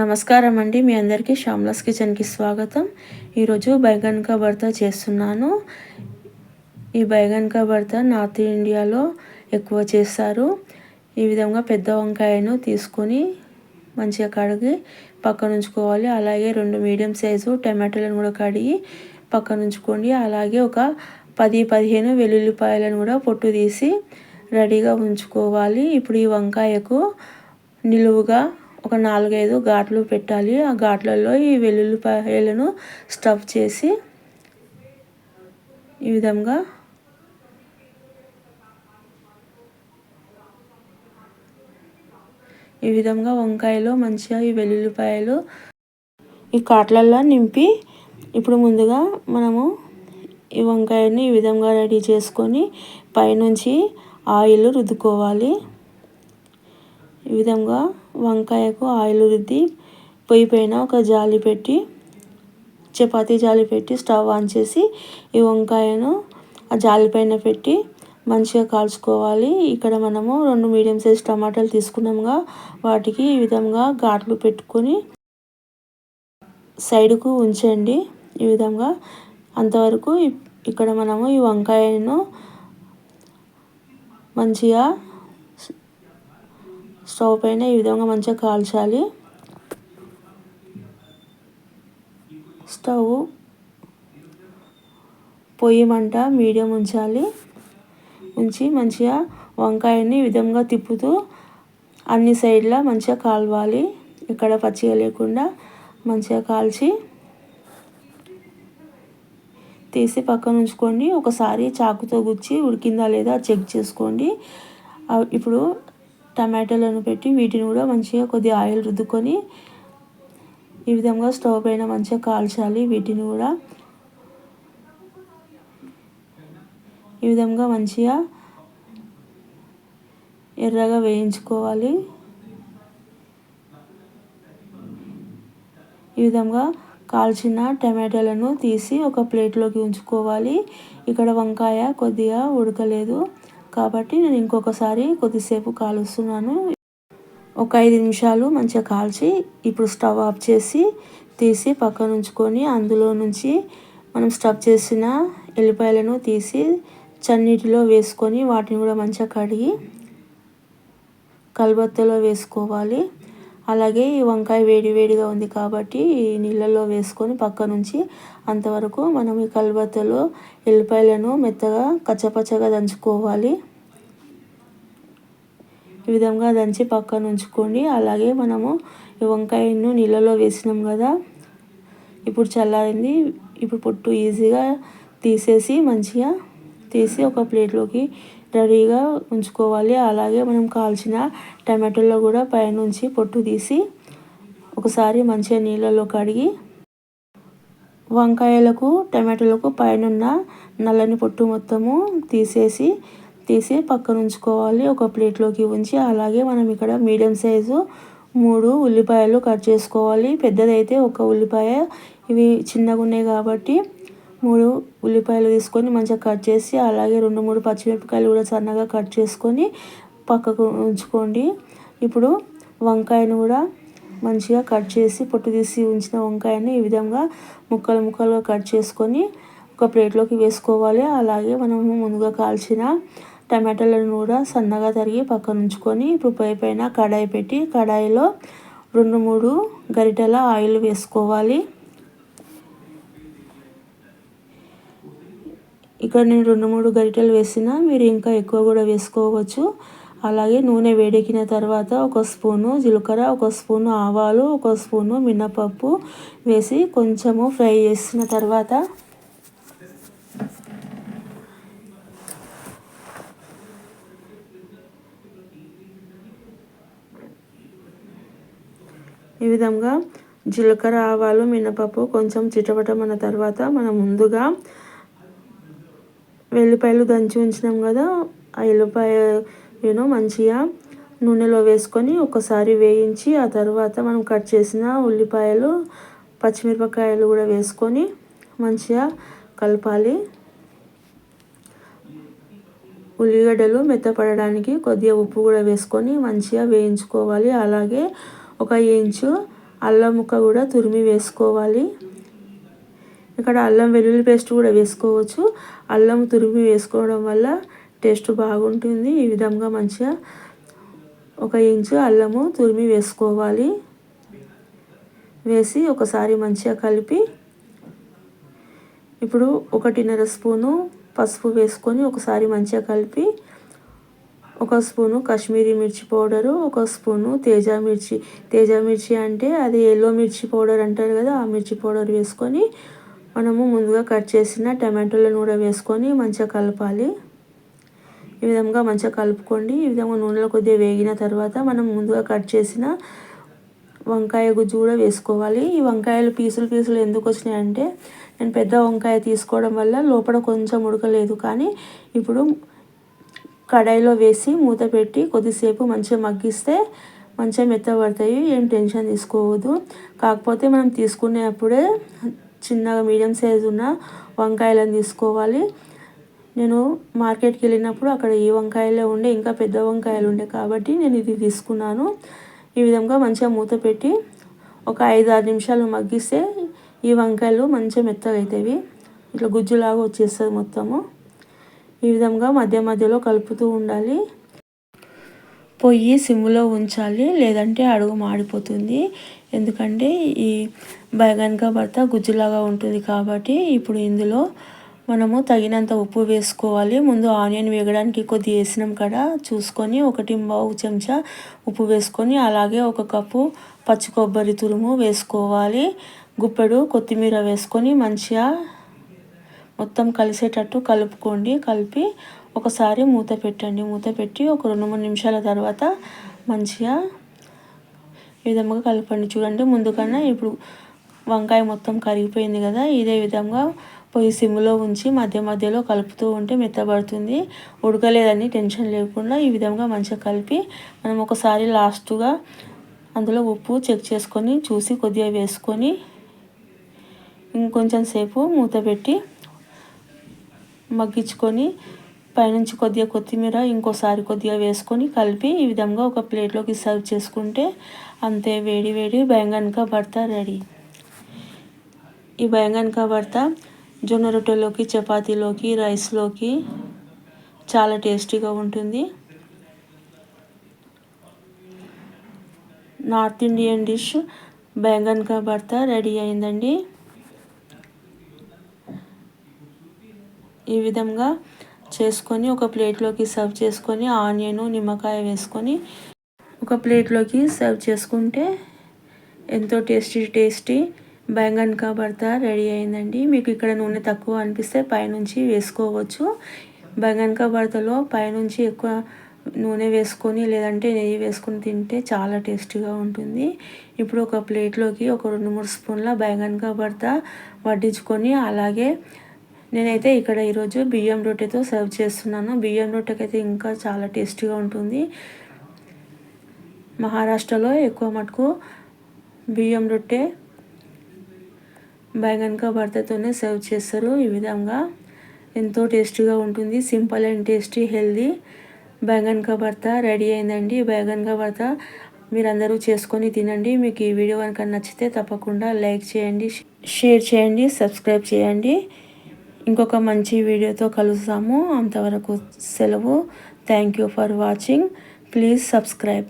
నమస్కారం అండి. మీ అందరికీ శ్యామ్లాస్ కిచెన్కి స్వాగతం. ఈరోజు బైగన్ కా భర్త చేస్తున్నాను. ఈ బైగన్ కా భర్త నార్త్ ఇండియాలో ఎక్కువ చేస్తారు. ఈ విధంగా పెద్ద వంకాయను తీసుకొని మంచిగా కడిగి పక్కన ఉంచుకోవాలి. అలాగే రెండు మీడియం సైజు టమాటోలను కూడా కడిగి పక్కన ఉంచుకోండి. అలాగే ఒక పది పదిహేను వెల్లుల్లిపాయలను కూడా పొట్టు తీసి రెడీగా ఉంచుకోవాలి. ఇప్పుడు ఈ వంకాయకు నిలువుగా ఒక నాలుగైదు ఘాట్లు పెట్టాలి. ఆ ఘాట్లలో ఈ వెల్లుల్లిపాయలను స్టఫ్ చేసి ఈ విధంగా ఈ విధంగా వంకాయలో మంచిగా ఈ వెల్లుల్లిపాయలు ఈ కాట్లల్లో నింపి ఇప్పుడు ముందుగా మనము ఈ వంకాయని ఈ విధంగా రెడీ చేసుకొని పైనుంచి ఆయిల్ రుద్దుకోవాలి. ఈ విధంగా వంకాయకు ఆయిల్ రుద్ది పొయ్యి పైన ఒక జాలి పెట్టి చపాతీ జాలి పెట్టి స్టవ్ ఆన్ చేసి ఈ వంకాయను ఆ జాలి పైన పెట్టి మంచిగా కాల్చుకోవాలి. ఇక్కడ మనము రెండు మీడియం సైజ్ టమాటాలు తీసుకున్నాముగా వాటికి ఈ విధంగా ఘాట్లు పెట్టుకొని సైడ్కు ఉంచండి. ఈ విధంగా అంతవరకు ఇక్కడ మనము ఈ వంకాయను మంచిగా స్టవ్ పైన ఈ విధంగా మంచిగా కాల్చాలి. స్టవ్ పొయ్యి మంట మీడియం ఉంచాలి. ఉంచి మంచిగా వంకాయని ఈ విధంగా తిప్పుతూ అన్ని సైడ్లా మంచిగా కాలవాలి. ఇక్కడ పచ్చిగా లేకుండా మంచిగా కాల్చి తీసి పక్కన ఉంచుకోండి. ఒకసారి చాకుతో గుచ్చి ఉడికిందా లేదా చెక్ చేసుకోండి. ఇప్పుడు టమాటాలను పెట్టి వీటిని కూడా మంచిగా కొద్దిగా ఆయిల్ రుద్దుకొని ఈ విధంగా స్టవ్ పైన మంచిగా కాల్చాలి. వీటిని కూడా ఈ విధంగా మంచిగా ఎర్రగా వేయించుకోవాలి. ఈ విధంగా కాల్చిన టమాటాలను తీసి ఒక ప్లేట్లోకి ఉంచుకోవాలి. ఇక్కడ వంకాయ కొద్దిగా ఉడకలేదు. కాబట్టి నేను ఇంకొకసారి కొద్దిసేపు కాలుస్తున్నాను. ఒక ఐదు నిమిషాలు మంచిగా కాల్చి ఇప్పుడు స్టవ్ ఆఫ్ చేసి తీసి పక్కన ఉంచుకొని అందులో నుంచి మనం స్టవ్ చేసిన ఎల్లిపాయలను తీసి చన్నీటిలో వేసుకొని వాటిని కూడా మంచిగా కడిగి కలబత్తలో వేసుకోవాలి. అలాగే ఈ వంకాయ వేడివేడిగా ఉంది కాబట్టి ఈ నీళ్ళల్లో వేసుకొని పక్క నుంచి అంతవరకు మనం ఈ కలబత్తలో ఎల్లిపాయలను మెత్తగా కచ్చపచ్చగా దంచుకోవాలి. ఈ విధంగా దంచి పక్కన ఉంచుకోండి. అలాగే మనము ఈ వంకాయను నీళ్ళలో వేసినాం కదా ఇప్పుడు చల్లారింది. ఇప్పుడు పొట్టు ఈజీగా తీసేసి మంచిగా తీసి ఒక ప్లేట్లోకి రెడీగా ఉంచుకోవాలి. అలాగే మనం కాల్చిన టమాటోలో కూడా పైనుంచి పొట్టు తీసి ఒకసారి మంచిగా నీళ్ళలో కడిగి వంకాయలకు టమాటోలకు పైనున్న నల్లని పొట్టు మొత్తము తీసేసి తీసి పక్కన ఉంచుకోవాలి. ఒక ప్లేట్లోకి ఉంచి అలాగే మనం ఇక్కడ మీడియం సైజు మూడు ఉల్లిపాయలు కట్ చేసుకోవాలి. పెద్దదైతే ఒక ఉల్లిపాయ. ఇవి చిన్నగా ఉన్నాయి కాబట్టి మూడు ఉల్లిపాయలు తీసుకొని మంచిగా కట్ చేసి అలాగే రెండు మూడు పచ్చిమిరపకాయలు కూడా సన్నగా కట్ చేసుకొని పక్కకు ఉంచుకోండి. ఇప్పుడు వంకాయను కూడా మంచిగా కట్ చేసి పొట్టు తీసి ఉంచిన వంకాయని ఈ విధంగా ముక్కలు ముక్కలుగా కట్ చేసుకొని ఒక ప్లేట్లోకి వేసుకోవాలి. అలాగే మనము ముందుగా కాల్చిన టమాటాలను కూడా సన్నగా తరిగి పక్కన ఉంచుకొని ఇప్పుడు పై పైన కడాయి పెట్టి కడాయిలో రెండు మూడు గరిటెల ఆయిల్ వేసుకోవాలి. ఇక్కడ నేను రెండు మూడు గరిటెలు వేసిన మీరు ఇంకా ఎక్కువ కూడా వేసుకోవచ్చు. అలాగే నూనె వేడెక్కిన తర్వాత ఒక స్పూను జీలకర్ర ఒక స్పూను ఆవాలు ఒక స్పూను మినపప్పు వేసి కొంచెము ఫ్రై చేసిన తర్వాత ఈ విధంగా జీలకర్ర ఆవాలు మినపప్పు కొంచెం చిటపటమన్న తర్వాత మనం ముందుగా వెల్లిపాయలు దంచి ఉంచినాం కదా ఆ ఎల్లిపాయ యూనో మంచిగా నూనెలో వేసుకొని ఒకసారి వేయించి ఆ తర్వాత మనం కట్ చేసిన ఉల్లిపాయలు పచ్చిమిరపకాయలు కూడా వేసుకొని మంచిగా కలపాలి. ఉల్లిగడ్డలు మెత్తపడడానికి కొద్దిగా ఉప్పు కూడా వేసుకొని మంచిగా వేయించుకోవాలి. అలాగే ఒక ఇంచు అల్లం ముక్క కూడా తురిమి వేసుకోవాలి. ఇక్కడ అల్లం వెల్లుల్లి పేస్ట్ కూడా వేసుకోవచ్చు. అల్లం తురిమి వేసుకోవడం వల్ల టేస్ట్ బాగుంటుంది. ఈ విధంగా మంచిగా ఒక ఇంచు అల్లము తురిమి వేసుకోవాలి. వేసి ఒకసారి మంచిగా కలిపి ఇప్పుడు ఒకటిన్నర స్పూను పసుపు వేసుకొని ఒకసారి మంచిగా కలిపి ఒక స్పూను కాశ్మీరీ మిర్చి పౌడరు ఒక స్పూను తేజ మిర్చి. తేజ మిర్చి అంటే అది ఎల్లో మిర్చి పౌడర్ అంటారు కదా ఆ మిర్చి పౌడర్ వేసుకొని మనము ముందుగా కట్ చేసిన టమాటోలను కూడా వేసుకొని మంచిగా కలపాలి. ఈ విధంగా మంచిగా కలుపుకోండి. ఈ విధంగా నూనెలో కొద్దిగా వేగిన తర్వాత మనం ముందుగా కట్ చేసిన వంకాయ గుజ్జు కూడా వేసుకోవాలి. ఈ వంకాయలు పీసులు పీసులు ఎందుకు వచ్చినాయంటే నేను పెద్ద వంకాయ తీసుకోవడం వల్ల లోపల కొంచెం ఉడకలేదు. కానీ ఇప్పుడు కడాయిలో వేసి మూత పెట్టి కొద్దిసేపు మంచిగా మగ్గిస్తే మంచిగా మెత్తబడతాయి. ఏం టెన్షన్ తీసుకోవద్దు. కాకపోతే మనం తీసుకునేప్పుడే చిన్నగా మీడియం సైజు ఉన్న వంకాయలను తీసుకోవాలి. నేను మార్కెట్కి వెళ్ళినప్పుడు అక్కడ ఈ వంకాయలే ఉండే ఇంకా పెద్ద వంకాయలు ఉండే కాబట్టి నేను ఇది తీసుకున్నాను. ఈ విధంగా మంచిగా మూత పెట్టి ఒక ఐదు ఆరు నిమిషాలు మగ్గిస్తే ఈ వంకాయలు మంచిగా మెత్తగా అవుతాయి ఇట్లా గుజ్జులాగా వచ్చేస్తుంది మొత్తము. ఈ విధంగా మధ్య మధ్యలో కలుపుతూ ఉండాలి. పొయ్యి సిమ్లో ఉంచాలి లేదంటే అడుగు మాడిపోతుంది. ఎందుకంటే ఈ బయగన్గా భర్త గుజ్జులాగా ఉంటుంది కాబట్టి ఇప్పుడు ఇందులో మనము తగినంత ఉప్పు వేసుకోవాలి. ముందు ఆనియన్ వేగడానికి కొద్ది వేసినాం కదా చూసుకొని ఒకటి బావు చెంచా ఉప్పు వేసుకొని అలాగే ఒక కప్పు పచ్చి కొబ్బరి తురుము వేసుకోవాలి. గుప్పెడు కొత్తిమీర వేసుకొని మంచిగా మొత్తం కలిసేటట్టు కలుపుకోండి. కలిపి ఒకసారి మూత పెట్టండి. మూత పెట్టి ఒక రెండు మూడు నిమిషాల తర్వాత మంచిగా ఈ విధంగా కలపండి. చూడండి ముందుకన్నా ఇప్పుడు వంకాయ మొత్తం కరిగిపోయింది కదా ఇదే విధంగా పొయ్యి సిమ్లో ఉంచి మధ్య మధ్యలో కలుపుతూ ఉంటే మెత్తబడుతుంది. ఉడకలేదని టెన్షన్ లేకుండా ఈ విధంగా మంచిగా కలిపి మనం ఒకసారి లాస్ట్గా అందులో ఉప్పు చెక్ చేసుకొని చూసి కొద్దిగా వేసుకొని ఇంకొంచెం సేపు మూత పెట్టి మగ్గించుకొని పైనుంచి కొద్దిగా కొత్తిమీర ఇంకోసారి కొద్దిగా వేసుకొని కలిపి ఈ విధంగా ఒక ప్లేట్లోకి సర్వ్ చేసుకుంటే అంతే వేడి వేడి బెంగన్కా భర్త రెడీ. ఈ బెంగన్కా భర్త జొన్న రొట్టెలోకి చపాతీలోకి రైస్లోకి చాలా టేస్టీగా ఉంటుంది. నార్త్ ఇండియన్ డిష్ బెంగన్కా భర్త రెడీ అయిందండి. ఈ విధంగా చేసుకొని ఒక ప్లేట్లోకి సర్వ్ చేసుకొని ఆనియన్ నిమ్మకాయ వేసుకొని ఒక ప్లేట్లోకి సర్వ్ చేసుకుంటే ఎంతో టేస్టీ టేస్టీ బెంగన్ కా భర్త రెడీ అయిందండి. మీకు ఇక్కడ నూనె తక్కువ అనిపిస్తే పైనుంచి వేసుకోవచ్చు. బెంగన్ కా భర్తలో పైనుంచి ఎక్కువ నూనె వేసుకొని లేదంటే నెయ్యి వేసుకొని తింటే చాలా టేస్టీగా ఉంటుంది. ఇప్పుడు ఒక ప్లేట్లోకి ఒక రెండు మూడు స్పూన్ల బెంగన్ కా భర్త వడ్డించుకొని అలాగే నేనైతే ఇక్కడ ఈరోజు బియ్యం రొట్టెతో సర్వ్ చేస్తున్నాను. బియ్యం రొట్టెకైతే ఇంకా చాలా టేస్టీగా ఉంటుంది. మహారాష్ట్రలో ఎక్కువ మటుకు బియ్యం రొట్టె బైగన్కా భర్తతోనే సర్వ్ చేస్తారు. ఈ విధంగా ఎంతో టేస్టీగా ఉంటుంది. సింపుల్ అండ్ టేస్టీ హెల్దీ బైగన్కా భర్త రెడీ అయిందండి. బైగన్కా భర్త మీరందరూ చేసుకొని తినండి. మీకు ఈ వీడియో కనుక నచ్చితే తప్పకుండా లైక్ చేయండి షేర్ చేయండి సబ్స్క్రైబ్ చేయండి. ఇంకొక మంచి వీడియోతో కలుస్తాము. అంతవరకు సెలవు. Thank you for watching please subscribe